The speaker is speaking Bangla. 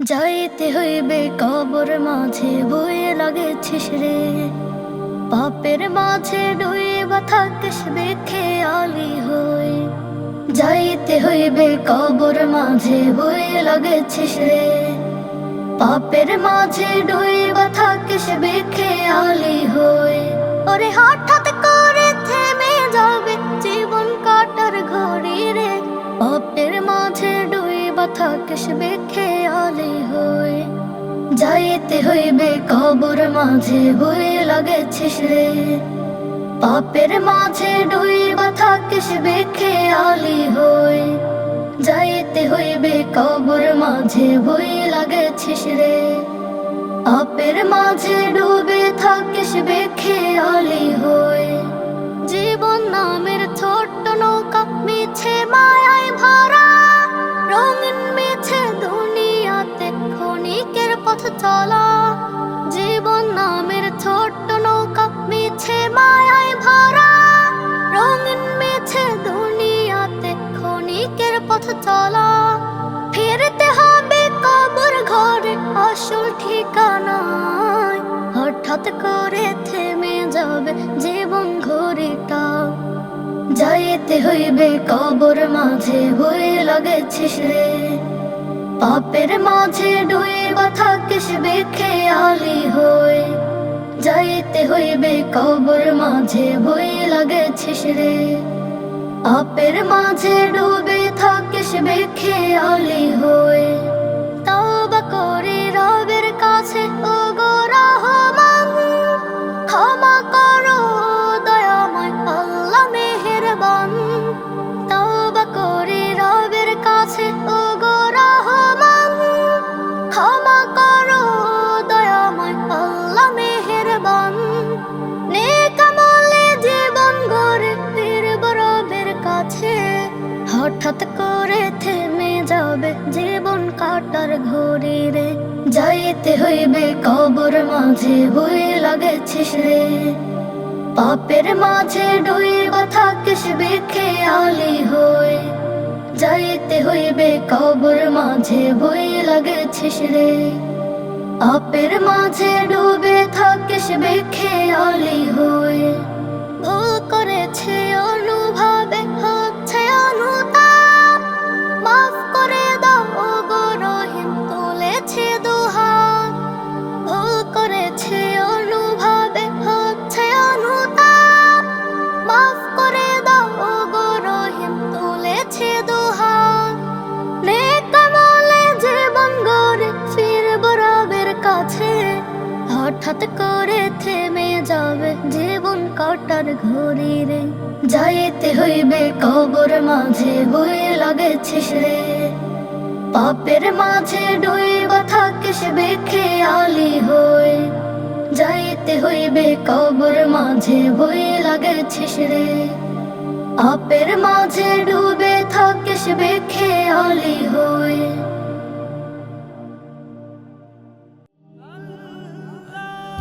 যাইতে হইবে কবর মাঝে, বয়ে লাগেছিস রে। পাপের মাঝে ডুইবা থাকিস বেখে আলি হই। যাইতে হইবে কবর মাঝে, বয়ে লাগেছিস রে। পাপের মাঝে ডুইবা থাকিস বেখে আলি হই। ওরে হঠাৎ থাকিস বেখে আলি হই যাইতে হইবে কবর মাঝে বই লাগেছিস রে। পাপের মাঝে ডুইবা থাকিস বেখে আলি হই যাইতে হইবে কবর মাঝে বই লাগেছিস রে। পাপের মাঝে ডুবে থাকিস বেখে আলি হই জীবন নামের ছোট্ট নৌকা মিছে মায়ায় ভরা রঙিন মিছে দুনিয়াতে ক্ষণিকের পথ চলা। জীবন নামের ছোট্ট নৌকা মিছে মায়ায় ভরা। রঙিন মিছে দুনিয়াতে ক্ষণিকের পথ চলা। ফিরতে হবে কবর ঘরে আসল ঠিকানায়। হঠাৎ করে যাইতে হইবে কবর মাঝে বই লাগেছিস রে। পাপের মাঝে ডুইবা থাকিস বেখে আলি হই যাইতে হইবে কবর মাঝে বই লাগেছিস রে। পাপের মাঝে ডুবে থাকিস বেখে আলি হঠাৎ করে থেমে যাবে জীবন কাটার ঘড়ি রে। যাইতে হইবে কবর মাঝে বই লাগেছিস রে। পাপের মাঝে ডুইবা থাকিস বেখে আলি হই যাইতে হইবে কবর মাঝে বই লাগেছিস রে। পাপের মাঝে ডুবে থাকিস বেখে আলি হঠাৎ করে থেমে যাবে জীবন কাটার ঘড়ি রে। যাইতে হইবে কবর মাঝে বই লাগেছিস রে। পাপের মাঝে ডুইবা থাকিস বেখে আলি হই যাইতে হইবে কবর মাঝে বই লাগেছিস রে। পাপের মাঝে ডুবে থাকিস বেখে আলি